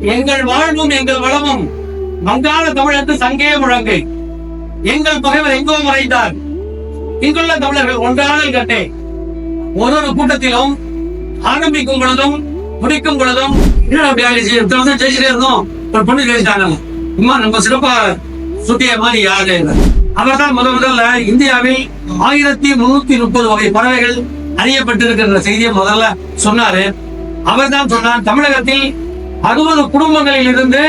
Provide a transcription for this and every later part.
எங்கள் வாழ்வும் எங்கள் வளமும். மங்காள தமிழத்து சங்கே முழங்கு. எங்கள் பகைவர் எங்கோ மறைந்தார். இங்குள்ள தமிழர்கள் ஒன்றானல் கட்டே ஒரு ஒரு கூட்டத்திலும் ஆரம்பிக்கும் பொழுதும் முடிக்கும் பொழுதும் ஜெயிச்சுட்டே இருந்தோம். ஒரு பொண்ணு ஜெயிச்சாங்க இம்மா நம்ம சிறப்பா சுட்டிய மாதிரி யாரு அவர்தான் அவர் தான் முதல் முதல்ல இந்தியாவில் ஆயிரத்தி முன்னூத்தி முப்பது வகை பறவைகள் அறியப்பட்டிருக்கிற செய்தியை முதல்ல சொன்னாரு. அவர் தான் சொன்னார் தமிழகத்தில் அறுபது குடும்பங்களில் இருந்து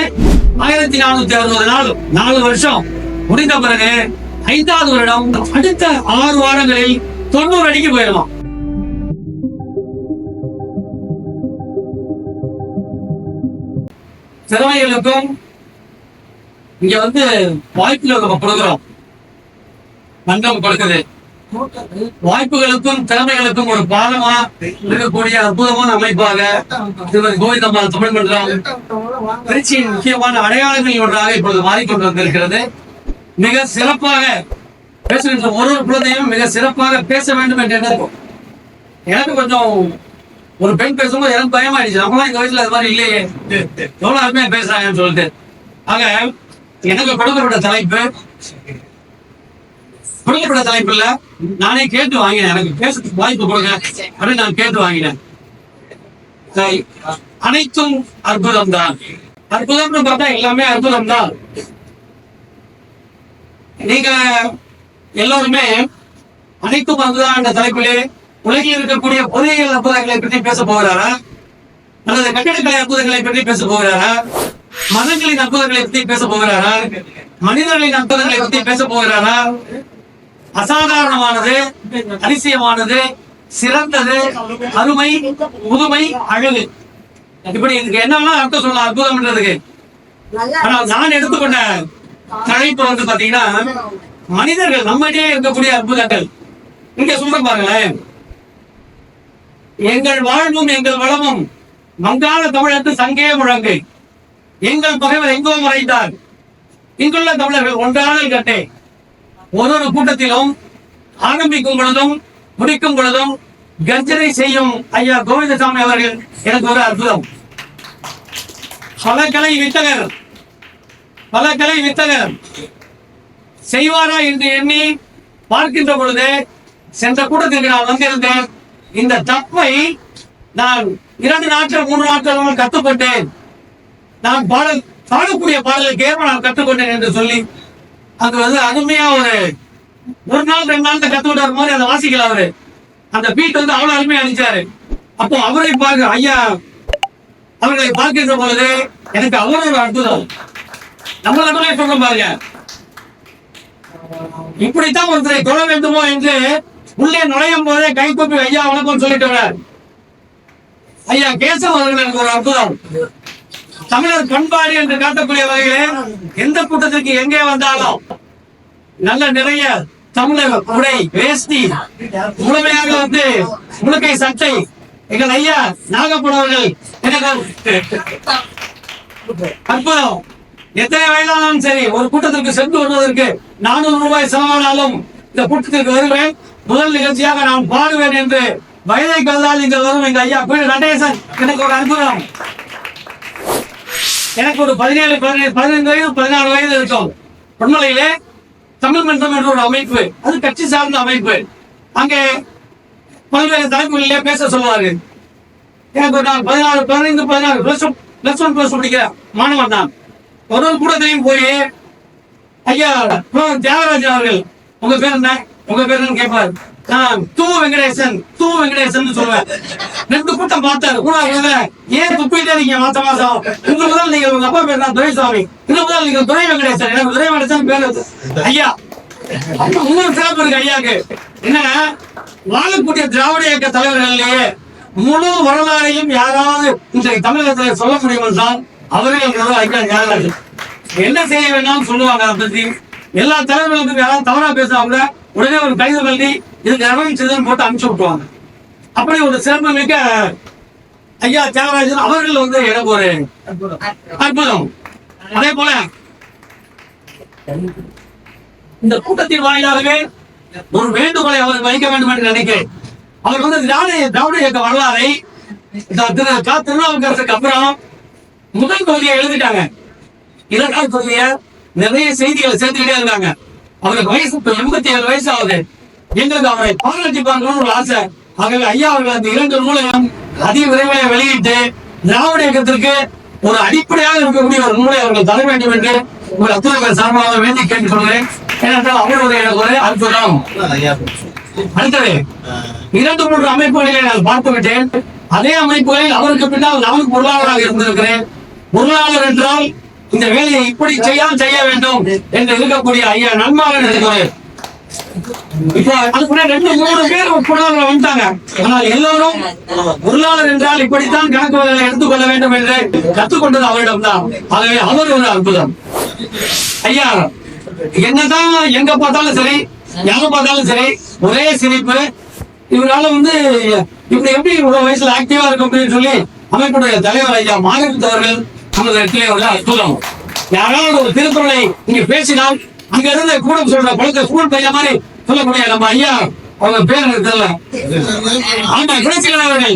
ஆயிரத்தி நானூத்தி அறுபது நாள் நாலு வருஷம் முடிந்த பிறகு ஐந்தாவது வருடம் அடுத்த ஆறு வாரங்களில் தொண்ணூறு அடிக்கு போயிடலாம் திறமைகளுக்கும் இங்க வந்து வாய்ப்புகள் நம்ம கொடுக்குறோம் மன்றம் கொடுக்குது. வாய்ப்புகளுக்கும் திறமைகளுக்கும் ஒரு பாலமா இருக்கக்கூடிய அற்புதமான அமைப்பாக திருமதி கோவிந்தம்மாள் தமிழ் மன்றம் திருச்சியின் முக்கியமான அடையாளங்களில் ஒன்றாக இப்பொழுது மாறிக்கொண்டு வந்திருக்கிறது. மிக சிறப்பாக பேசுகின்ற ஒரு ஒரு குழந்தையும் மிக சிறப்பாக பேச வேண்டும் என்று எண்ணம் எனக்கு கொஞ்சம் ஒரு பெண் பேசும்போது எனக்கு பயமாயிடுச்சு. நம்மளாம் இந்த வயசுல அது மாதிரி இல்லையே. எவ்வளவு அருமையா பேசுறாங்கன்னு சொல்லிட்டு. ஆக எனக்கு கொடுக்கப்பட்ட தலைப்பு கொடுக்கப்பட்ட தலைப்பு இல்ல நானே கேட்டு வாங்கினேன். எனக்கு பேசுறதுக்கு வாய்ப்பு கொடுங்க அப்படின்னு நான் கேட்டு வாங்கினேன். அனைத்தும் அற்புதம் தான் அற்புதம்னு பார்த்தா எல்லாமே அற்புதம் தான் நீங்க எல்லோருமே அனைத்தும் அதுதான் என்ற தலைப்பிலே உலகில் இருக்கக்கூடிய பொறியியல் அற்புதங்களை பற்றி பேச போகிறாரா? அல்லது கட்டிடக்கலை அற்புதங்களை பற்றி பேச போகிறாரா? மதங்களின் அற்புதங்களை பற்றி பேச போகிறாரா? மனிதர்களின் அற்புதங்களை பற்றி பேச போகிறாரா? அசாதாரணமானது அதிசயமானது சிறந்தது அருமை புதுமை அழகு. இப்படி இதுக்கு என்னெல்லாம் அர்த்தம் சொல்லலாம் அற்புதம்ன்றதுக்கு? ஆனால் நான் எடுத்துக்கொண்ட தலைப்பு வந்து பாத்தீங்கன்னா மனிதர்கள் நம்மகிட்டே இருக்கக்கூடிய அற்புதங்கள். இங்க சொல்ற பாருங்களேன். எங்கள் வாழ்வும் எங்கள் வளமும் வங்காள தமிழத்து சங்கே முழங்கு. எங்கள் பகைவர் எங்கோ மறைந்தார். இங்குள்ள தமிழர்கள் ஒன்றானல் கட்டே. ஒரு ஒரு கூட்டத்திலும் ஆரம்பிக்கும் பொழுதும் முடிக்கும் பொழுதும் கர்ஜனை செய்யும் ஐயா கோவிந்தசாமி அவர்கள் எனக்கு ஒரு அற்புதம். பல கலை வித்தகர் பல கலை வித்தகர் செய்வாரா என்று எண்ணி பார்க்கின்ற பொழுது சென்ற கூட்டத்திற்கு நான் வந்திருந்தேன். இந்த தப்பை நான் இரண்டு நாட்கள் மூன்று நாட்கள் கற்றுக்கொண்டேன். நான் பாடல் பாடக்கூடிய பாடலுக்கு ஏற்ப நான் கற்றுக்கொண்டேன் என்று சொல்லி அது வந்து அருமையா ஒரு ஒரு நாள் ரெண்டு நாள் விட்டார் மாதிரி அதை வாசிக்கல அவரு. அந்த பீட் வந்து அவ்வளவு அருமையா அடிச்சாரு அப்போ அவரை பார்க்க ஐயா அவர்களை பார்க்கின்ற பொழுது எனக்கு அவ்வளவு ஒரு அற்புதம். நம்ம நம்மளே சொல்ற பாருங்க இப்படித்தான் ஒருத்தரை தொழ வேண்டுமோ என்று உள்ளே நுழையும் போதே கைகூப்பி ஐயா வணக்கம் சொல்லிட்டு ஐயா கேசவ அவர்கள் எனக்கு ஒரு அற்புதம். தமிழர் பண்பாடு என்று காட்டக்கூடிய வகையிலே எந்த கூட்டத்திற்கு எங்கே வந்தாலும் நல்ல நிறைய தமிழர் உடை வேஷ்டி முழுமையாக வந்து முழுக்கை சட்டை. எங்கள் ஐயா நாகப்படவர்கள் அற்புதம். எத்தனை வயதானாலும் சரி ஒரு கூட்டத்திற்கு சென்று வருவதற்கு நானூறு ரூபாய் செலவானாலும் இந்த கூட்டத்திற்கு வருவேன். முதல் நிகழ்ச்சியாக நான் பாடுவேன் என்று வயதை கல்லால் இங்க வரும் எங்க ஐயா. பி. நடேசன் எனக்கு ஒரு அற்புதம். எனக்கு ஒரு பதினேழு பதினேழு பதினைந்து வயது பதினாறு வயது இருக்கும். பொன்மலையில தமிழ் மன்றம் என்ற ஒரு அமைப்பு அது கட்சி சார்ந்த அமைப்பு. அங்கே பல்வேறு தலைப்புகளிலே பேச சொல்லுவார்கள் எனக்கு ஒரு பதினாறு பதினைந்து பதினாறு plus one plus one plus படிக்கிற மாணவன் தான். ஒரு ஒரு கூடத்திலையும் போய் ஐயா தியாகராஜன் அவர்கள் உங்க பேர் என்ன? உங்க பேர் என்ன கேட்பார் தூ வெங்கடேசன் தூ வெங்கடேசன் சொல்லுவேன் ரெண்டு கூட்டம் பார்த்தாரு கூட ஏன் துப்பிட்டே நீங்க மாசம் மாசம்? உங்க முதல் நீங்க உங்க அப்பா பேர் தான் துரைசாமி. இந்த முதல் நீங்க துரை வெங்கடேசன். எனக்கு துரை வெங்கடேசன் பேர் ஐயா இன்னொரு சிறப்பு இருக்கு ஐயாக்கு. என்ன வாழக்கூடிய திராவிட இயக்க தலைவர்கள்லயே முழு வரலாறையும் யாராவது இன்றைக்கு தமிழகத்தில் சொல்ல முடியும் தான் அவரே ஐயா தியாகராஜன். என்ன செய்ய வேண்டாம் சொல்லுவாங்க அதை பத்தி. எல்லா தலைவர்களுக்கும் யாராவது தவறா பேசுறாங்க உடனே ஒரு கைது பண்ணி இதுக்கு செய்தன் போட்டு அனுப்பிச்சு விட்டுவாங்க அப்படி ஒரு சிறப்பு மிக்க ஐயா தியாகராஜன் அவர்கள் வந்து எனக்கு ஒரு அற்புதம். அதே போல இந்த கூட்டத்தின் வாயிலாகவே ஒரு வேண்டுகோளை அவர் வைக்க வேண்டும் என்று நினைக்கிறேன். அவர் வந்து திராவிட திராவிட இயக்க வரலாறை திருநாவுக்கரசுக்கு அப்புறம் முதல் பகுதியை எழுதிட்டாங்க. இரண்டாவது பகுதிய நிறைய செய்திகளை சேர்த்துக்கிட்டே இருக்காங்க அவருக்கு வயசு எண்பத்தி ஏழு வயசு ஆகுது. எங்களுக்கு அவரை பாராட்டி பார்க்கணும்னு ஒரு ஆசை. ஆகவே ஐயா அவர்கள் அந்த இரண்டு நூலையும் அதிக விரைவில் வெளியிட்டு திராவிட இயக்கத்திற்கு ஒரு அடிப்படையாக இருக்கக்கூடிய ஒரு நூலை அவர்கள் தர வேண்டும் என்று உங்கள் அத்தனை பேர் சார்பாக வேண்டி கேட்டுக்கொள்கிறேன். ஏனென்றால் அவருடைய எனக்கு ஒரு அற்புதம். அடுத்தது இரண்டு மூன்று அமைப்புகளை நான் பார்த்து விட்டேன் அதே அமைப்புகளில் அவருக்கு பின்னால் நான் பொருளாளராக இருந்திருக்கிறேன். பொருளாளர் என்றால் இந்த வேலையை இப்படி செய்யாமல் செய்ய வேண்டும் என்று இருக்கக்கூடிய ஐயா நன்மாகன் இருக்கிறேன் இப்போ அதுக்குள்ள ரெண்டு மூணு பேர் பொருளாளர் வந்துட்டாங்க. ஆனால் எல்லோரும் பொருளாளர் என்றால் இப்படித்தான் கணக்கு எடுத்துக்கொள்ள வேண்டும் என்று கற்றுக்கொண்டது அவரிடம் தான் ஆகவே அவர் ஒரு அற்புதம். ஐயா என்னதான் எங்க பார்த்தாலும் சரி யார பார்த்தாலும் சரி ஒரே சிரிப்பு. இவரால வந்து இப்படி எப்படி இவ்வளவு வயசுல ஆக்டிவா இருக்கும் அப்படின்னு சொல்லி அமைப்புடைய தலைவர் ஐயா மாநிலத்தவர்கள் நமது இடத்திலே உள்ள அற்புதம். யாராவது ஒரு திருக்குறளை இங்க பேசினால் அங்க இருந்து கூட சொல்ற பழக்க ஸ்கூல் பையன் மாதிரி சொல்லக்கூடிய நம்ம ஐயா அவங்க பேர் எனக்கு தெரியல. ஆமா குணசீலன் அவர்கள்.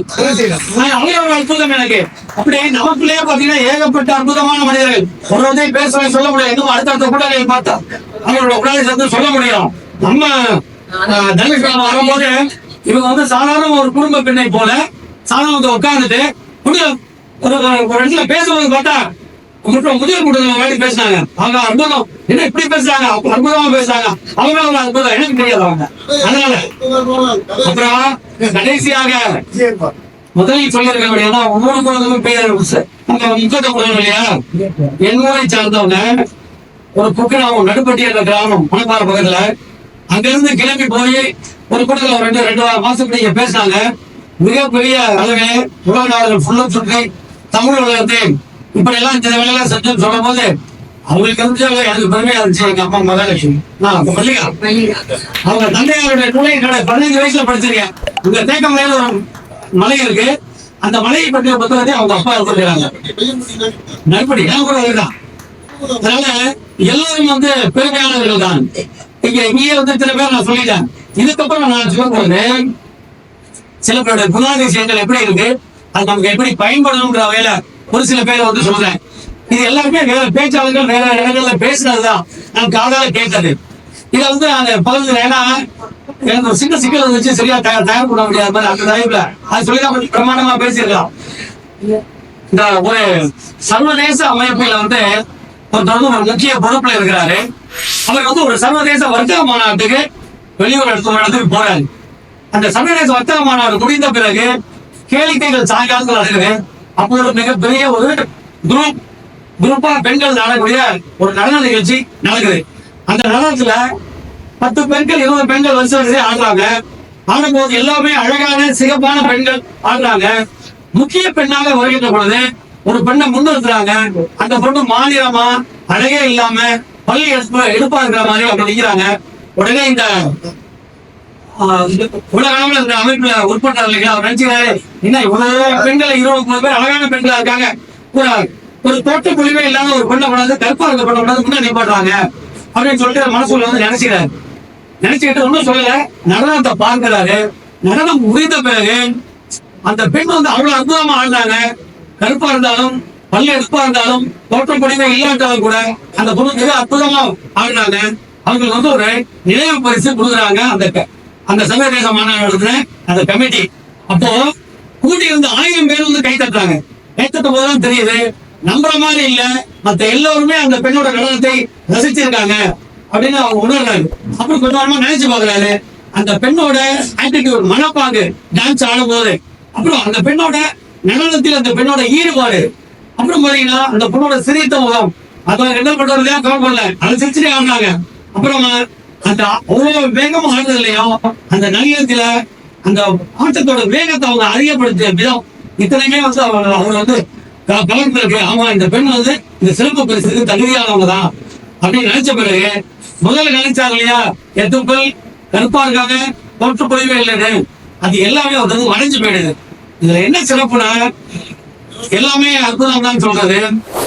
நான் அவங்க ஒரு அற்புதம் எனக்கு. அப்படி நமக்குள்ளேயே பாத்தீங்கன்னா ஏகப்பட்ட அற்புதமான மனிதர்கள். ஒரு ஒருத்தை பேச சொல்ல முடியாது. இன்னும் அடுத்தடுத்த கூட்டங்களை பார்த்தா அவங்களோட உடலை சேர்ந்து சொல்ல முடியும். நம்ம அஹ், தனுஷ்காலம் வரும்போது இவங்க வந்து சாதாரண ஒரு குடும்ப பெண்ணை போல சாதாரண வந்து உட்கார்ந்துட்டு ஒரு ஒரு- ஒரு இடத்துல பேசும்போது பார்த்தா மற்றும் முதல் கூட்டத்தில் மாதிரி பேசினாங்க. அவங்க அற்புதம். என்ன இப்படி பேசுறாங்க? அப்ப அற்புதமா பேசுறாங்க. அவங்க ஒரு அற்புதம். எனக்கு தெரியாது அவங்க. அதனால அப்புறம் கடைசியாக முதலில் சொல்லியிருக்க ஏன்னா ஒவ்வொரு குழந்தைக்கும் பேர் நம்ம முக்கத்தை குழந்தை இல்லையா? என் ஊரை சார்ந்தவங்க ஒரு குக்கிராமம் நடுப்பட்டி என்ற கிராமம் மணப்பாறை பக்கத்துல அங்க இருந்து கிளம்பி போய் ஒரு கூட்டத்துல ரெண்டு ரெண்டு மாசம் நீங்க பேசினாங்க. மிகப்பெரிய அளவில் உலக நாடுகள் ஃபுல்லா சுற்றி தமிழ் உலகத்தை இப்படி எல்லாம் இந்த வேலையெல்லாம் செஞ்சுன்னு சொல்லும் போது அவங்களுக்கு இருந்துச்சு எனக்கு பெருமையா இருந்துச்சு. எங்க அம்மா மகாலட்சுமி. நான் அப்ப மல்லிகா. அவங்க தந்தையாருடைய நூலை கடை பதினஞ்சு வயசுல படிச்சிருக்கேன். இங்க தேக்கமலையில ஒரு மலை இருக்கு. அந்த மலையை பற்றிய புத்தகத்தை அவங்க அப்பா இருக்கிறாங்க நற்படி நான் கூட அதுதான். அதனால எல்லாரும் வந்து பெருமையானவர்கள் தான். இங்க இங்கேயே வந்து சில பேர் நான் சொல்லிட்டேன். இதுக்கப்புறம் நான் சொல்ல சில பேருடைய குணாதிசயங்கள் எப்படி இருக்கு அது நமக்கு எப்படி பயன்படணுங்கிற வகையில ஒரு சில பேர் வந்து சொல்றேன். இது எல்லாருமே வேற பேச்சாளர்கள் வேற இடங்கள்ல பேசுனதுதான். நான் காதால கேட்டது. இதை வந்து நான் பகிர்ந்து ஏன்னா எனக்கு ஒரு சின்ன சிக்கல் வச்சு சரியா தயார் தயார் பண்ண முடியாத மாதிரி அந்த தலைப்புல அது சொல்லிதான் கொஞ்சம் பிரமாண்டமா பேசியிருக்கலாம். இந்த ஒரு சர்வதேச அமைப்புல வந்து ஒருத்தர் வந்து ஒரு முக்கிய பொறுப்புல இருக்கிறாரு. அவர் வந்து ஒரு சர்வதேச வர்த்தக மாநாட்டுக்கு வெளியூர் இடத்து இடத்துக்கு போறாரு. அந்த சர்வதேச வர்த்தக மாநாடு முடிந்த பிறகு கேளிக்கைகள் சாயங்காலத்தில் நடக்குது. அப்போ ஒரு மிகப்பெரிய ஒரு குரூப் குரூப்பா பெண்கள் நடக்கூடிய ஒரு நடன நிகழ்ச்சி நடக்குது. அந்த நடனத்துல பத்து பெண்கள் இருபது பெண்கள் வரிசை வரிசையா ஆடுறாங்க. ஆடும்போது எல்லாமே அழகான சிகப்பான பெண்கள் ஆடுறாங்க. முக்கிய பெண்ணாக வருகின்ற பொழுது ஒரு பெண்ணை முன்னிறுத்துறாங்க. அந்த பொண்ணு மாநிலமா அழகே இல்லாம பள்ளி எடுப்பா இருக்கிற மாதிரி அப்படி நிக்கிறாங்க. உடனே இந்த ஆஹ், இந்த அமைப்புல உட்பட்டார் இல்லைங்களா அவர் நினைச்சுக்கிறாரு என்ன இவ்வளவு பெண்கள் இருபது முப்பது பேர் அழகான பெண்களா இருக்காங்க. ஒரு ஒரு தோட்ட குழிவே இல்லாத ஒரு பெண்ணை கொண்டாந்து கற்பா பண்ண பெண்ணை கொண்டாந்து முன்னாடி நிப்பாட்டுறாங்க. அப்படின்னு சொல்லிட்டு மனசுக்குள்ள வந்து நினைச்சுக்கிறாரு. நினைச்சுக்கிட்டு ஒன்றும் சொல்லல. நடனத்தை பார்க்கிறாரு. நடனம் முடிந்த பிறகு அந்த பெண் வந்து அவ்வளவு அற்புதமா ஆழ்ந்தாங்க கருப்பா இருந்தாலும் பல்ல எடுப்பா இருந்தாலும் தோற்றம் பொடிமை இல்லாட்டாலும் கூட அந்த பொண்ணு மிக அற்புதமா ஆடுறாங்க. அவங்களுக்கு வந்து ஒரு நினைவு பரிசு கொடுக்குறாங்க அந்த அந்த சர்வதேச மாநாடு அந்த கமிட்டி அப்போ கூட்டி வந்து ஆயிரம் பேர் வந்து கை தட்டுறாங்க கை தட்டும் போதுதான் தெரியுது நம்புற மாதிரி இல்ல. மத்த எல்லோருமே அந்த பெண்ணோட நடனத்தை ரசிச்சிருக்காங்க அப்படின்னு அவங்க உணர்றாரு. அப்புறம் கொஞ்ச நேரமா நினைச்சு பாக்குறாரு அந்த பெண்ணோட ஆட்டிடியூட் மனப்பாங்கு டான்ஸ் ஆடும் போது அப்புறம் அந்த பெண்ணோட நடனத்தில் அந்த பெண்ணோட ஈடுபாடு. அப்புறம் பாத்தீங்கன்னா அந்த பொண்ணோட சிரித்த முகம். அதை என்ன பண்றதுலயா கவர் பண்ணல. அதை சிரிச்சுட்டே ஆடினாங்க அப்புறமா அந்த அவ்வளவு வேகமா ஆடுறது இல்லையோ? அந்த நகரத்துல அந்த ஆட்டத்தோட வேகத்தை அவங்க அறியப்படுத்திய விதம். இத்தனையுமே வந்து அவங்க அவங்க வந்து க- கலந்துருக்கு ஆமா இந்த பெண் வந்து இந்த சிறப்பு பரிசுக்கு தகுதியானவங்க தான் அப்படின்னு நினைச்ச பிறகு முதல்ல நினைச்சாங்க இல்லையா? எத்துக்கள் கருப்பா இருக்காங்க? தோற்று போயவே இல்லைன்னு. அது எல்லாமே வந்து வளைஞ்சு போயிடுது. இதுல என்ன சிறப்புனா எல்லாமே அற்புதம் தான் சொல்றது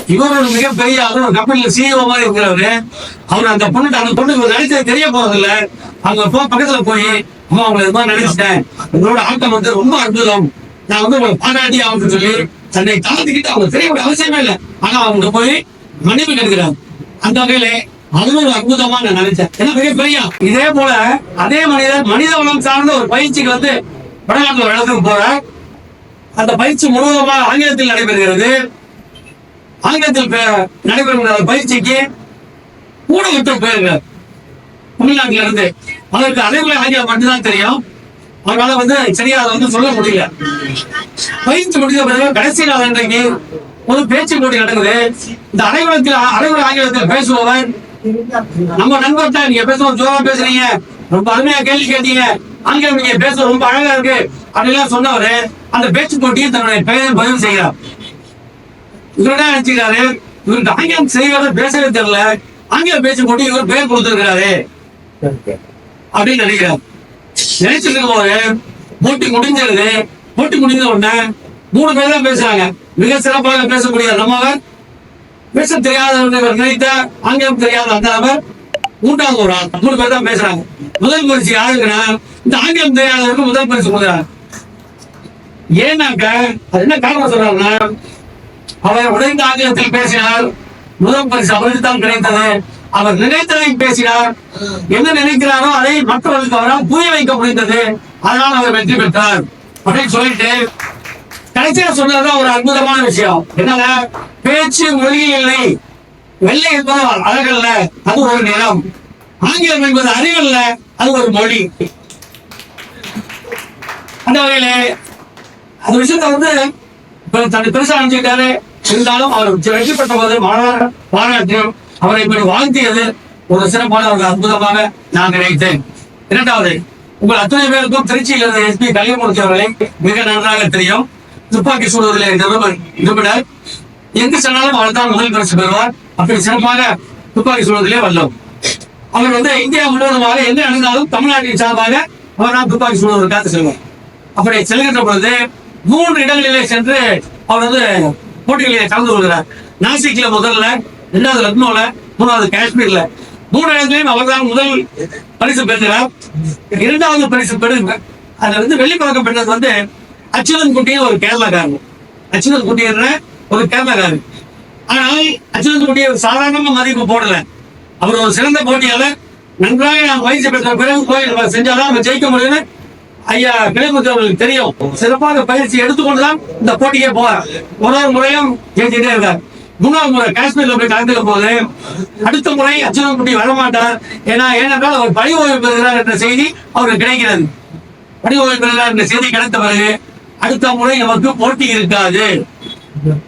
இவரோட மிகப்பெரிய அது ஒரு கம்பெனில சிஇஓ மாதிரி இருக்கிறவரு. அவர் அந்த பொண்ணு அந்த பொண்ணு இவர் நினைச்சது தெரிய போறது இல்ல அவங்க போ பக்கத்துல போய் அம்மா அவங்க இது மாதிரி நினைச்சிட்டேன் உங்களோட ஆட்டம் வந்து ரொம்ப அற்புதம். நான் வந்து உங்களை பாராட்டி ஆகும்னு சொல்லி தன்னை தாழ்த்துக்கிட்டு அவங்க தெரிய வேண்டிய அவசியமே இல்லை. ஆனா அவங்க போய் மன்னிப்பு கேட்கிறாங்க அந்த வகையில அதுவும் ஒரு அற்புதமா நான் நினைச்சேன் ஏன்னா மிகப்பெரிய இதே போல அதே மனிதர் மனித வளம் சார்ந்த ஒரு பயிற்சிக்கு வந்து வடநாட்டுல வளர்த்துக்கு போற அந்த பயிற்சி முழுவதுமாக ஆங்கிலத்தில் நடைபெறுகிறது. ஆங்கிலத்தில் பே- நடைபெறுகிற பயிற்சிக்கு ஊடகத்தில் போயிருக்கிறார் தமிழ்நாட்டில இருந்து அதற்கு அரைகுறை ஆங்கிலம் மட்டும்தான் தெரியும். அதனால வந்து சரியா அதை வந்து சொல்ல முடியல. பயிற்சி முடிந்த பிறகு கடைசி நாள் இன்றைக்கு ஒரு பேச்சு போட்டி நடக்குது. இந்த அரைகுணத்தில் அரைகுறை ஆங்கிலத்தில் பேசுபவர். நம்ம நண்பர்கிட்ட நீங்க பேசுவோம் ஜோரா பேசுறீங்க. ரொம்ப அருமையா கேள்வி கேட்டீங்க. ஆங்கிலம் நீங்க பேச ரொம்ப அழகா இருக்கு. அப்படிலாம் சொன்னவரு அந்த பேச்சு போட்டியை தன்னுடைய பெயரை பதிவு செய்கிறார். இவர் என்ன நினைச்சுக்கிறாரு? இவருக்கு ஆங்கிலம் செய்வதை பேசவே தெரியல. ஆங்கில பேச்சு போட்டு இவர் பேர் கொடுத்திருக்கிறாரு. அப்படின்னு நினைக்கிறார். நினைச்சிட்டு இருக்கும் போது போட்டி முடிஞ்சிருது போட்டி முடிஞ்ச உடனே மூணு பேர் தான் பேசுறாங்க. மிக சிறப்பாக பேசக்கூடிய நம்மவர் பேச தெரியாதவர் இவர் நினைத்த ஆங்கிலம் தெரியாத அந்த நபர் கூட்டாங்க ஒரு ஆள். மூணு பேர் தான் பேசுறாங்க. முதல் பரிசு யாருக்குன்னா இந்த ஆங்கிலம் தெரியாதவருக்கு முதல் பரிசு கொடுக்குறாங்க ஏன்னாக்க அது என்ன காரணம் சொல்றாருன்னா அவர் உடைந்த ஆங்கிலத்தில் பேசினார் முதல் பரிசு அவருக்கு தான் கிடைத்தது. அவர் நினைத்ததை பேசினார். என்ன நினைக்கிறாரோ அதை மற்றவர்களுக்கு அவரால் புரிய வைக்க முடிந்தது. அதனால் அவர் வெற்றி பெற்றார். அப்படின்னு சொல்லிட்டு கடைசியா சொன்னதுதான் ஒரு அற்புதமான விஷயம். என்னங்க பேச்சு மொழி இல்லை. வெள்ளை என்பது அழகல்ல அது ஒரு நிறம். ஆங்கிலம் என்பது அறிவல்ல அது ஒரு மொழி. அந்த வகையிலே அந்த விஷயத்த வந்து தன்னை பெருசா நினைச்சுக்கிட்டாரு. இருந்தாலும் அவர் வெற்றி பெற்ற போது மாணவர் பாராட்டியும் அவரை இப்படி வாழ்த்தியது ஒரு சிறப்பான ஒரு அற்புதமாக நான் நினைத்தேன். இரண்டாவது உங்கள் அத்தனை பேருக்கும் திருச்சியில் இருந்த எஸ்பி கலியமூர்த்தி அவர்களை மிக நன்றாக தெரியும். துப்பாக்கி சூடுவதில் நிபுணர் நிபுணர் எங்கு சென்றாலும் அவர் தான் முதல் பரிசு பெறுவார்? அப்படி சிறப்பாக துப்பாக்கி சுடுவதிலே வல்லோம் அவர் வந்து இந்தியா முழுவதுமாக எங்க நடந்தாலும் தமிழ்நாட்டின் சார்பாக அவர் நான் துப்பாக்கி சூடுவதற்காக செல்வார் அப்படி செல்கின்ற பொழுது மூன்று இடங்களிலே சென்று அவர் வந்து போட்டிகளிலே கலந்து கொள்கிறார். நாசிக்ல முதல்ல இரண்டாவது லக்னோல மூணாவது காஷ்மீர்ல. மூணு இடங்களையும் அவர் தான் முதல் பரிசு பெறுகிறார். இரண்டாவது பரிசு பெறு அதுல வந்து வெள்ளிப்பழக்கம் பெற்றது வந்து அச்சுதன் குட்டியும் ஒரு கேரளாக்காரர் அச்சுதன் குட்டியர் ஒரு கேரளாக்காரர் ஆனால் அச்சுதன் குட்டியை சாதாரணமா மதிப்பு போடல. அவர் ஒரு சிறந்த போட்டியாளர். நன்றாக நான் பயிற்சி பெற்ற பிறகு கோயில் நம்ம செஞ்சாதான் நம்ம ஜெயிக்க முடியும்னு ஐயா கிளைமுத்து அவர்களுக்கு தெரியும். சிறப்பாக பயிற்சி எடுத்துக்கொண்டுதான் இந்த போட்டிக்கே போவார். ஒரு ஒரு முறையும் ஜெயிச்சுட்டே இருக்கார். மூணாவது முறை காஷ்மீர்ல போய் கலந்துக்க போது அடுத்த முறை அச்சுதன் குட்டி வரமாட்டார். ஏன்னா ஏனென்றால் அவர் பணி ஓய்வு பெறுகிறார் என்ற செய்தி அவருக்கு கிடைக்கிறது. பணி ஓய்வு பெறுகிறார் என்ற செய்தி கிடைத்த பிறகு அடுத்த முறை நமக்கு போட்டி இருக்காது.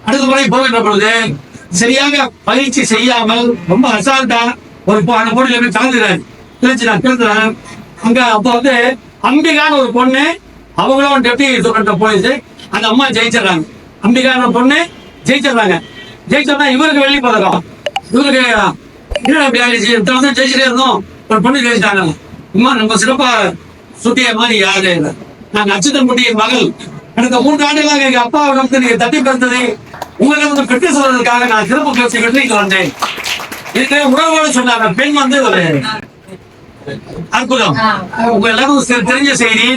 அடுத்த முறை போகின்ற பொழுது சரியாக பயிற்சி செய்யாமல் ரொம்ப அசால்ட்டா ஒரு அந்த போட்டியில போய் கலந்துறாரு கிழிச்சு நான் கிழந்துறேன் அங்க அப்போ வந்து அம்பிகான்னு ஒரு பொண்ணு அவங்களும் டெப்டி சூப்பர் போலீஸ் அந்த அம்மா ஜெயிச்சிடறாங்க. அம்பிகான பொண்ணு ஜெயிச்சிடுறாங்க. ஜெயிச்சோம்னா இவருக்கு வெள்ளி பதக்கம். இவருக்கு என்ன அப்படி ஆயிடுச்சு? இத்தனை வருஷம் ஜெயிச்சுட்டே இருந்தோம். ஒரு பொண்ணு ஜெயிச்சிட்டாங்க. அம்மா நம்ம சிறப்பா சுட்டிய மாதிரி யாரு? இல்லை நான் நட்சத்திரம் குட்டியின் மகள். கடந்த மூன்று ஆண்டுகளாக எங்க அப்பா வந்து நீங்க தட்டி பிறந்ததை உங்களுக்கு வந்து பெற்று சொல்றதுக்காக நான் சிறப்பு பேசி பெற்று இங்க வந்தேன். இதுக்கு உறவோடு சொன்னாங்க பெண் வந்து ஒரு அற்புதம். உங்க எல்லாருக்கும் தெரிஞ்ச செய்தி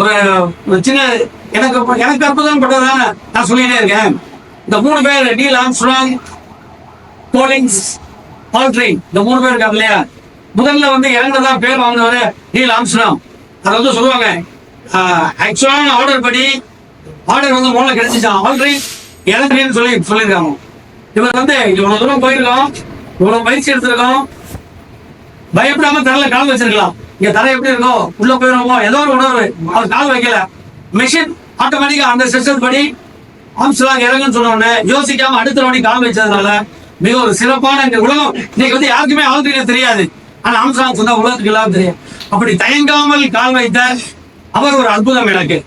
ஒரு சின்ன எனக்கு எனக்கு அற்புதம் பட்டதான நான் சொல்லிட்டே இருக்கேன். இந்த மூணு பேர் நீல் ஆம்ஸ்ட்ராங் கோலிங்ஸ் ஆல்ட்ரிங் இந்த மூணு பேர் இருக்காங்க இல்லையா? முதல்ல வந்து இறங்குறதா பேர் வாங்கினவர் நீல் ஆம்ஸ்ட்ராங். அதை வந்து சொல்லுவாங்க. ஆக்சுவலான ஆர்டர் படி ஆர்டர் வந்து முதல்ல கிடைச்சிச்சான் ஆல்ரெடி இறங்குறேன்னு சொல்லி சொல்லியிருக்காங்க. இவர் வந்து இவ்வளவு தூரம் போயிருக்கோம். இவ்வளவு பயிற்சி எடுத்திருக்கோம். பயப்படாம தரையில கால் வச்சிருக்கலாம். இங்க தலை எப்படி இருக்கோ உள்ள போயிருவோமோ ஏதோ ஒரு உணர்வு. அவர் கால் வைக்கல. மெஷின் ஆட்டோமேட்டிக்கா அந்த சிஸ்டம் படி ஆம்ஸ்லாங் இறங்குன்னு சொன்ன உடனே யோசிக்காம அடுத்த வாட்டி கால் வச்சதுனால மிக ஒரு சிறப்பான இந்த உலகம். இன்னைக்கு வந்து யாருக்குமே ஆல்ரெடி தெரியாது. ஆனா ஆம்ஸ்லாங் சொன்னா உலகத்துக்கு எல்லாம் தெரியும். அப்படி தயங்காமல் கால் வைத்த அவர் ஒரு அற்புதம் எனக்கு.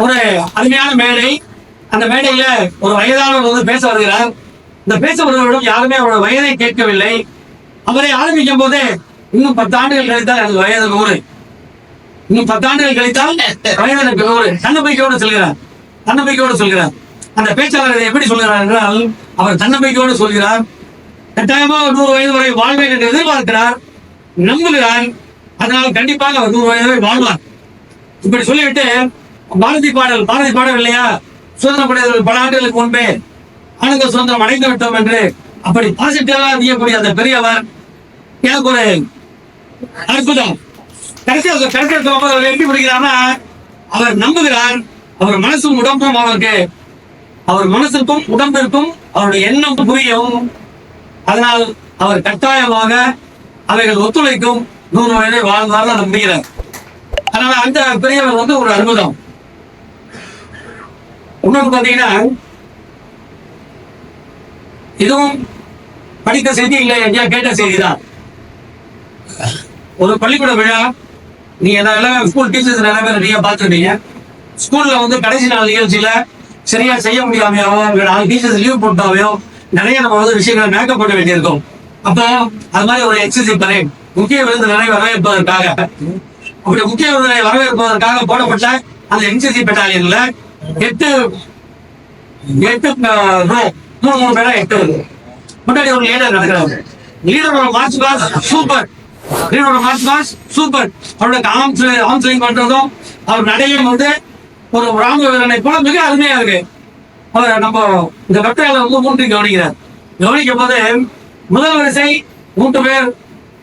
ஒரு அருமையான மேடை. அந்த மேடையில ஒரு வயதானவர் வந்து பேச வருகிறார். இந்த பேச வருவரிடம் யாருமே அவரோட வயதை கேட்கவில்லை. அவரை ஆரம்பிக்கும் போதே இன்னும் பத்து ஆண்டுகள் கழித்தால் எனக்கு வயது நூறு. இன்னும் பத்தாண்டுகள் கழித்தால் வயது எனக்கு நூறு. தன்னம்பிக்கையோடு சொல்கிறார். தன்னம்பிக்கையோடு சொல்கிறார். அந்த பேச்சாளர் இதை எப்படி சொல்கிறார் என்றால் அவர் தன்னம்பிக்கையோடு சொல்கிறார். கட்டாயமா ஒரு நூறு வயது வரை வாழ்வேன் என்று எதிர்பார்க்கிறார். நம்புகிறார். அதனால் கண்டிப்பாக அவர் நூறு வயது வரை வாழ்வார். இப்படி சொல்லிவிட்டு பாரதி பாடல் பாரதி பாடல் இல்லையா? சுதந்திரம் படைத்தவர்கள் பல ஆண்டுகளுக்கு முன்பே ஆளுங்க சுதந்திரம் அடைந்து விட்டோம் என்று அப்படி பாசிட்டிவா அறியக்கூடிய அந்த பெரியவர் எனக்கு ஒரு அற்புதம். கடைசியாக கடைசியாக அவர் எப்படி பிடிக்கிறார்னா அவர் நம்புகிறார் அவர் மனசும் உடம்பும் அவருக்கு அவர் மனசுக்கும் உடம்பிற்கும் அவருடைய எண்ணம் புரியும். அதனால் அவர் கட்டாயமாக அவைகள் ஒத்துழைக்கும். நூறு வயதை வாழ்ந்தார் நம்புகிறார். அதனால அந்த பெரியவர் வந்து ஒரு அற்புதம். இன்னொன்று பாத்தீங்கன்னா இதுவும் படித்த செய்தி இல்லை ஐயா கேட்ட செய்தி தான் ஒரு பள்ளிக்கூட விழா நீங்க எல்லாம் ஸ்கூல் டீச்சர்ஸ் நிறைய பேர் நீங்க பார்த்துருப்பீங்க. ஸ்கூல்ல வந்து கடைசி நாள் நிகழ்ச்சியில சரியா செய்ய முடியாமையோ நாலு டீச்சர்ஸ் லீவ் போட்டாவையோ நிறைய நம்ம வந்து விஷயங்களை மேக்கப் பண்ண வேண்டியிருக்கும். அப்போ அது மாதிரி ஒரு எக்ஸசைஸ் பரேட் முக்கிய விருந்தினரை வரவேற்பதற்காக அப்படி முக்கிய விருந்தினரை வரவேற்பதற்காக போடப்பட்ட அந்த என்சிசி பெட்டாலியன்ல எட்டு எட்டு ரோ மூணு மூணு பேரா எட்டு இருக்கு. முன்னாடி ஒரு லீடர் நடக்கிறாங்க லீடரோட மார்ச் பாஸ் சூப்பர் லீடரோட மார்ச் பாஸ் சூப்பர் அவருடைய ஆர்ம்ஸ் ஆர்ம்ஸ் பண்றதும் அவர் நடையும் வந்து ஒரு ராணுவ வீரனை போல மிக அருமையா இருக்கு. அவர் நம்ம இந்த கட்டுரையில வந்து மூன்று கவனிக்கிறார். கவனிக்கும் போது முதல் வரிசை மூன்று பேர்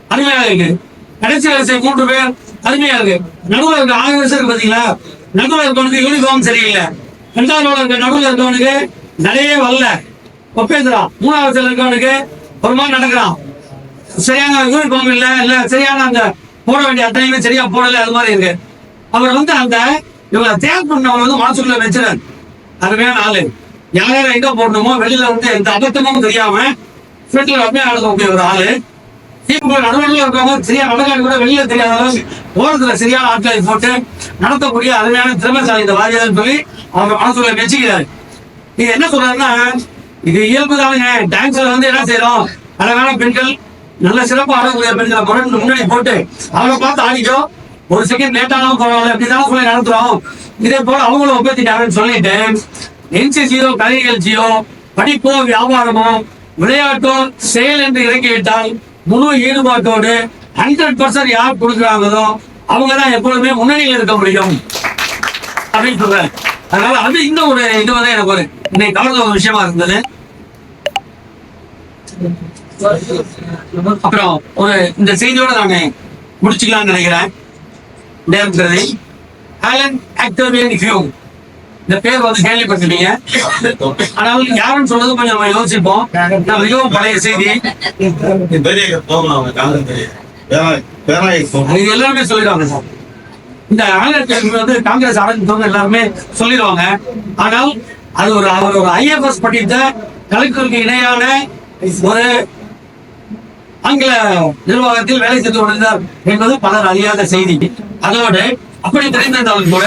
அருமையாக இருக்கு. கடைசி வரிசை மூன்று பேர் அருமையா இருக்கு. நடுவில் இருக்க ஆறு வரிசை இருக்கு பாத்தீங்களா? நடுவில் இருக்கவனுக்கு யூனிஃபார்ம் சரியில்லை. ரெண்டாவது ரோல இருக்க நடுவில் இருக்கவனுக்கு நிறைய வரல. ஒப்பேந்துறான் மூணாவது இருக்கவனுக்கு ஒரு மாதிரி நடக்கிறான். சரியான யூனிஃபார்ம் இல்ல இல்ல சரியான அந்த போட வேண்டிய அத்தனையுமே சரியா போடல அது மாதிரி இருக்கு. அவர் வந்து அந்த இவங்களை தேர் பண்ணவர் வந்து மனசுக்குள்ள வச்சுறாரு அருமையான ஆளு. யார் யார் எங்க போடணுமோ வெளியில வந்து எந்த அபத்தமும் தெரியாம ஃப்ரண்ட்ல அப்படியே நடக்கக்கூடிய ஒரு ஆளு. இப்போ நடுவர்கள் இருக்கவங்க சரியா நடக்காது கூட வெளியில தெரியாத அளவுக்கு ஓரத்துல சரியான ஆட்களை போட்டு நடத்தக்கூடிய அருமையான திறமைசாலி இந்த வாரியார் சொல்லி அவங்க மனசுல வச்சுக்கிறாரு இது என்ன சொல்றாருன்னா இது இயல்புதானுங்க டான்ஸ்ல வந்து என்ன செய்யறோம்? அழகான பெண்கள் நல்ல சிறப்பாக ஆடக்கூடிய பெண்களை முன்னாடி முன்னாடி போட்டு அவங்க பார்த்து ஆடிக்கோ ஒரு செகண்ட் லேட்டானாலும் பரவாயில்ல அப்படிதான் சொல்லி நடத்துறோம். இதே போல அவங்களும் ஒப்பேத்திட்டாங்கன்னு சொல்லிட்டு என்சிசியோ கலை நிகழ்ச்சியோ படிப்போ வியாபாரமோ விளையாட்டோ செயல் என்று இறங்கிவிட்டால் முழு ஈடுபாட்டோடு ஹண்ட்ரட் பர்சன்ட் யார் கொடுக்குறாங்களோ அவங்க தான் எப்பொழுதுமே முன்னணியில் இருக்க முடியும். அப்படின்னு சொல்றேன். அதனால அது இன்னும் ஒரு இது வந்து எனக்கு ஒரு இன்னைக்கு கவர்ந்த ஒரு விஷயமா இருந்தது. அப்புறம் ஒரு இந்த செய்தியோட நான் முடிச்சுக்கலாம்னு நினைக்கிறேன். நேரங்கிறது ஆலன் ஆக்டர் ஹியூம் இந்த பேர் வந்து கேள்விப்பட்டிருக்கீங்க. ஆனால் யாருன்னு சொல்றது கொஞ்சம் நம்ம யோசிப்போம். நான் மிகவும் பழைய செய்தி. இது எல்லாருமே சொல்லிடுவாங்க சார். இந்த ஆங்கில வந்து காங்கிரஸ் ஆரம்பித்தவங்க எல்லாருமே சொல்லிடுவாங்க. ஆனால் அது ஒரு அவர் ஒரு ஐஎஃப்எஸ் படித்த கலெக்டருக்கு இணையான ஒரு ஆங்கில நிர்வாகத்தில் வேலை செய்து கொண்டிருந்தார் என்பது பலர் அறியாத செய்தி. அதோடு அப்படி தெரிந்திருந்தாலும் கூட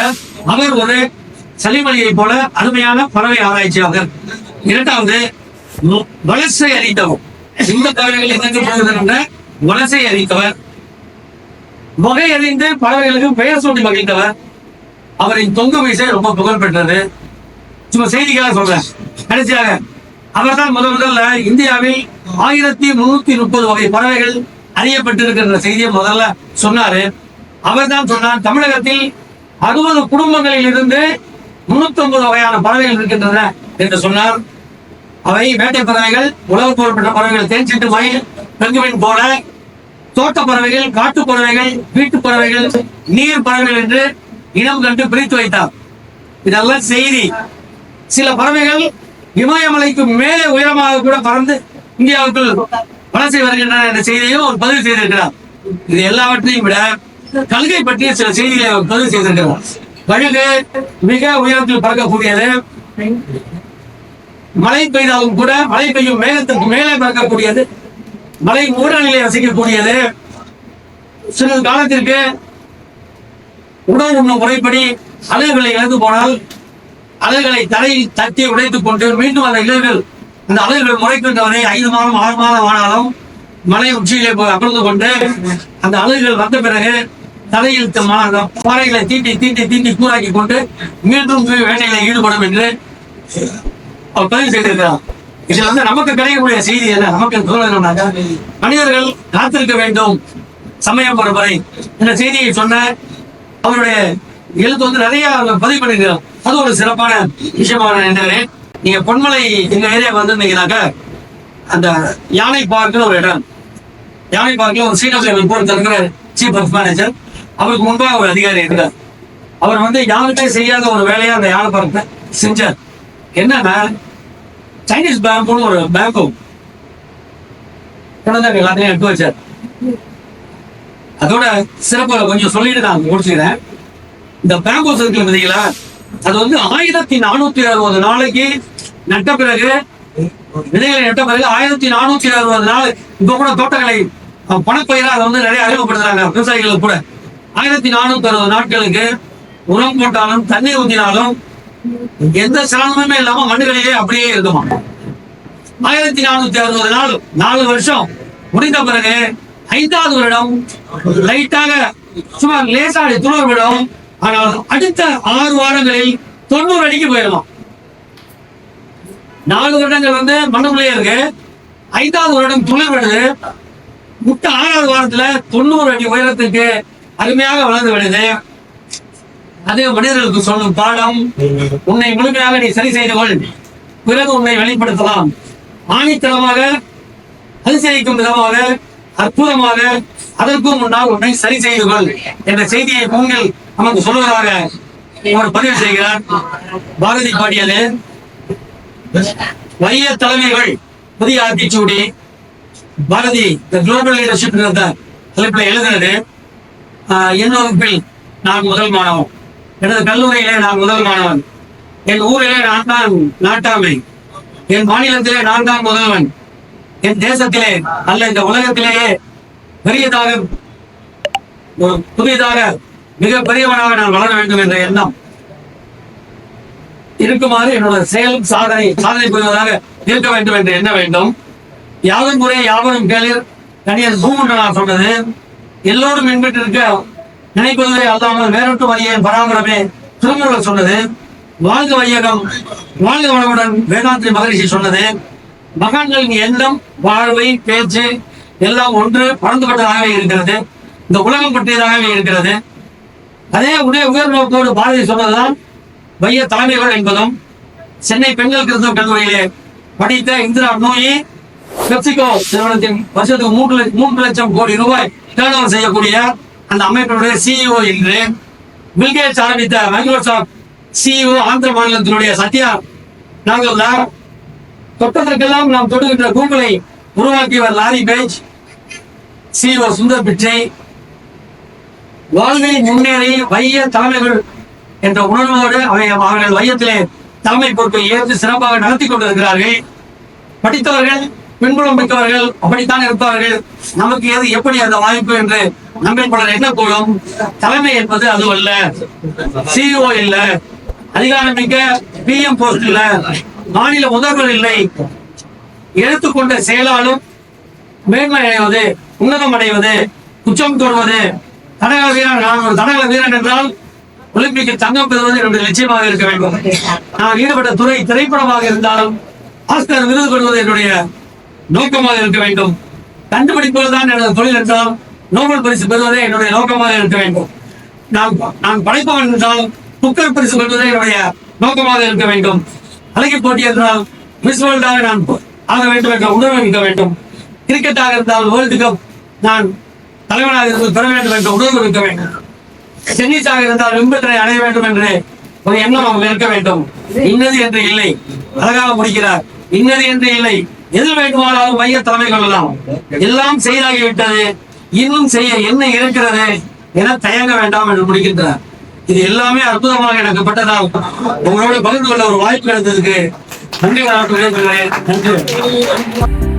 அவர் ஒரு சலிமலியை போல அருமையான பறவை ஆராய்ச்சியாளர் இரண்டாவது வலசை அறிந்தவர். இந்த பறவைகள் எதற்கு போகுது என்ற வலசை அறிந்தவர். வகை அறிந்து பறவைகளுக்கு பெயர் சொல்லி மகிழ்ந்தவர். அவரின் தொங்கு மீசை ரொம்ப புகழ் பெற்றது. சும்மா செய்திக்காக சொல்றேன். கடைசியாக அவர்தான் முதல் முதல்ல இந்தியாவில் ஆயிரத்தி முன்னூத்தி முப்பது வகை பறவைகள் அறியப்பட்டிருக்கின்ற செய்தியை முதல்ல சொன்னாரு. அவர்தான் சொன்னார் தமிழகத்தில் அறுபது குடும்பங்களில் இருந்து முன்னூத்தி ஒன்பது வகையான பறவைகள் இருக்கின்றன என்று சொன்னார். அவை வேட்டை பறவைகள் உலக புகழ்பெற்ற பறவைகள் தேன்சிட்டு மயில் பெங்குவின் போல தோட்ட பறவைகள் காட்டு பறவைகள் வீட்டு பறவைகள் நீர் பறவைகள் என்று இனம் கண்டு பிரித்து வைத்தார். இதெல்லாம் செய்தி. சில பறவைகள் இமயமலைக்கு மேலே உயரமாக கூட பறந்து இந்தியாவுக்குள் வளர்ச்சி வருகின்றன என்ற செய்தியையும் அவர் பதிவு செய்திருக்கிறார். இது எல்லாவற்றையும் விட கல்கை பற்றிய சில செய்திகளை அவர் பதிவு செய்திருக்கிறார். கழுகு மிக உயரத்தில் பறக்கக்கூடியது. மழை பெய்தாலும் கூட மழை பெய்யும் மேகத்திற்கு மேலே பறக்கக்கூடியது. மழை மூடநிலை ரசிக்கக்கூடியது சிறிது காலத்திற்கு உணவு உண்ணும் முறைப்படி அலைகளை இழந்து போனால் அலைகளை தரையில் தட்டி உடைத்துக் கொண்டு மீண்டும் அந்த இலைகள் அந்த அலைகள் முறைக்கின்றவரை ஐந்து மாதம் ஆறு மாதம் ஆனாலும் மலை உச்சியிலே போய் அமர்ந்து கொண்டு அந்த அலைகள் வந்த பிறகு தரையில் மாணவர்கள் மா- அந்த பாறைகளை தீட்டி தீட்டி தீட்டி கூறாக்கி கொண்டு மீண்டும் வேட்டையில ஈடுபடும் என்று அவர் பதிவு செய்திருக்கிறார். இதுல வந்து நமக்கு கிடைக்கக்கூடிய செய்தி என்ன? நமக்கு தோணுனாக்கா மனிதர்கள் காத்திருக்க வேண்டும் சமயம் வரும் வரை இந்த செய்தியை சொன்ன அவருடைய எழுத்து வந்து நிறைய பதிவு பண்ணிருக்கிறோம் அது ஒரு சிறப்பான விஷயமா நான் நினைக்கிறேன். நீங்க பொன்மலை எங்க ஏரியா வந்திருந்தீங்கன்னாக்கா அந்த யானை பார்க்குன்னு ஒரு இடம். யானை பார்க்ல ஒரு சீனியர் ரிப்போர்ட் இருக்கிற சீஃப் ஆஃப் மேனேஜர் அவருக்கு முன்பாக ஒரு அதிகாரி இருந்தார். அவர் வந்து யாருமே செய்யாத ஒரு வேலையா அந்த யாழ்ப்பாணத்தை செஞ்சார். என்னன்னா சைனீஸ் பேங்க்னு ஒரு பேங்க்கும் குழந்தைங்க எல்லாத்தையும் எடுத்து வச்சார். அதோட சிறப்பு கொஞ்சம் சொல்லிட்டு நான் முடிச்சுக்கிறேன். இந்த பேம்போஸ் இருக்கு பார்த்தீங்களா அது வந்து ஆயிரத்தி நானூத்தி அறுபது நாளைக்கு நட்ட பிறகு விதைகளை நட்ட பிறகு ஆயிரத்தி நானூத்தி அறுபது நாள் இப்ப கூட தோட்டக்கலை பணப்பயிரா அதை வந்து நிறைய அறிமுகப்படுத்துறாங்க. விவசாயிகளுக்கு கூட. ஆயிரத்தி நானூத்தி அறுபது நாட்களுக்கு உரம் போட்டாலும் தண்ணீர் ஊத்தினாலும் எந்த சிரமமே இல்லாம மண்ணுகளிலே அப்படியே இருக்குமா? ஆயிரத்தி நானூத்தி அறுபது நாள் நாலு வருஷம் முடிந்த பிறகு ஐந்தாவது வருடம் லைட்டாக சுமார் லேசாடி துணர் விடும். ஆனால் அடுத்த ஆறு வாரங்களில் தொண்ணூறு அடிக்கு போயிடலாம் நாலு வருடங்கள் வந்து மண்ணுக்குள்ளேயே இருக்கு. ஐந்தாவது வருடம் துளிர் விடுது. முட்டை ஆறாவது வாரத்துல தொண்ணூறு அடி உயரத்துக்கு அருமையாக வளர்ந்து விடுது அது மனிதர்களுக்கு சொல்லும் பாடம் உன்னை முழுமையாக நீ சரி செய்து கொள். பிறகு உன்னை வெளிப்படுத்தலாம். ஆணித்தனமாக அதிசயிக்கும் விதமாக அற்புதமாக அதற்கும் முன்னால் உன்னை சரி செய்து கொள் என்ற செய்தியை பொங்கல் நமக்கு சொல்வதாக அவர் பதிவு செய்கிறார். பாரதி பாடியது மைய தலைமைகள் புதிய Aathichoodi Bharathi the global leadership தலைப்பில் எழுதுனது என் வகுப்பில் நான் முதல் மாணவன். எனது கல்லூரியிலே நான் முதல் மாணவன். என் ஊரிலே நான் தான் நாட்டாமை. என் மாநிலத்திலே நான் தான் முதல்வன். என் தேசத்திலே அல்ல இந்த உலகத்திலேயே பெரியதாக ஒரு புதியதாக மிக பெரியவனாக நான் வளர வேண்டும் என்ற எண்ணம் இருக்குமாறு என்னோட செயல் சாதனை சாதனை புரிவதாக இருக்க வேண்டும் என்று எண்ண வேண்டும். யாதும் முறை யாவரும் கேளிர். கணியர் நான் சொன்னது. எல்லோரும் மின்பட்டு இருக்க நினைப்பதுவே அல்லாமல் வேறொட்டு வழியை பராமரமே திருமூலர் சொன்னது வாழ்க வையகம் வாழ்க வளமுடன் வேதாந்திரி மகரிஷி சொன்னது. மகான்களின் எண்ணம் வாழ்வை பேச்சு எல்லாம் ஒன்று பறந்துபட்டதாகவே இருக்கிறது. இந்த உலகம் பற்றியதாகவே இருக்கிறது. அதே உடைய உயர் நோக்கோடு பாரதி சொன்னதுதான் வைய தலைமைகள் என்பதும் சென்னை பெண்கள் கிறிஸ்தவ கல்லூரியிலே படித்த இந்திரா நோயி பெப்சிகோ நிறுவனத்தின் வருஷத்துக்கு மூன்று மூன்று லட்சம் கோடி ரூபாய் டேர்ன் ஓவர் செய்யக்கூடிய அந்த அமைப்பினுடைய சிஇஓ என்று பில்கேட்ஸ் ஆரம்பித்த மைக்ரோசாப்ட் சிஇஓ ஆந்திர மாநிலத்தினுடைய சத்யா. நாங்கள் தான் தொட்டதற்கெல்லாம் நாம் தொடுகின்ற கூகுளை உருவாக்கியவர் lorry page. CO Sundar Pichai. வாழ்வில் முன்னேறி வைய தலைமைகள் என்ற உணர்வோடு அவை அவர்கள் வையத்திலே தலைமை பொறுப்பை ஏற்று சிறப்பாக நடத்தி கொண்டிருக்கிறார்கள். படித்தவர்கள் பின்புலம் பெற்றவர்கள் அப்படித்தான் இருப்பார்கள். நமக்கு எது எப்படி அந்த வாய்ப்பு என்று நம்மில் பலர் எண்ணக்கூடும். தலைமை என்பது அது அல்ல சிஇஓ இல்ல. அதிகாரம் மிக்க பிஎம் போஸ்ட் இல்ல. மாநில முதல்வர் இல்லை. எடுத்துக்கொண்ட செயலாலும் மேன்மை அடைவது உன்னதம் அடைவது உச்சம் தொடுவது தடகள வீரன் நான் ஒரு தடகள வீரன் என்றால் ஒலிம்பிக்கில் தங்கம் பெறுவது என்னுடைய லட்சியமாக இருக்க வேண்டும். நான் ஈடுபட்ட துறை திரைப்படமாக இருந்தாலும் ஆஸ்கர் விருது பெறுவது என்னுடைய நோக்கமாக இருக்க வேண்டும். கண்டுபிடிப்பது தான் எனது தொழில் என்றால் நோபல் பரிசு பெறுவதே என்னுடைய நோக்கமாக இருக்க வேண்டும். நான் நான் படைப்பவன் என்றால் புக்கர் பரிசு பெறுவதே என்னுடைய நோக்கமாக இருக்க வேண்டும். அழகி போட்டி என்றால் மிஸ் வேர்ல்டாக நான் ஆக வேண்டும் என்ற உணர்வு இருக்க வேண்டும். கிரிக்கெட்டாக இருந்தால் வேர்ல்டு கப் நான் தலைவனாக இருந்து பெற வேண்டும் என்ற உணர்வு இருக்க வேண்டும். டென்னிஸாக இருந்தால் விம்பிள்டனை அடைய வேண்டும் என்று ஒரு எண்ணம் அவங்க இருக்க வேண்டும். இன்னது என்று இல்லை. அழகாக முடிக்கிறார். இன்னது என்று இல்லை. எது வேண்டுமானாலும் மைய தலைமை கொள்ளலாம் எல்லாம் செய்தாகிவிட்டது இன்னும் செய்ய என்ன இருக்கிறது என தயங்க வேண்டாம் என்று முடிக்கின்றார் இது எல்லாமே அற்புதமாக எனக்கு பட்டதால் உங்களோட பகிர்ந்து கொள்ள ஒரு வாய்ப்பு கிடைத்ததுக்கு நன்றி வணக்கம் நன்றி.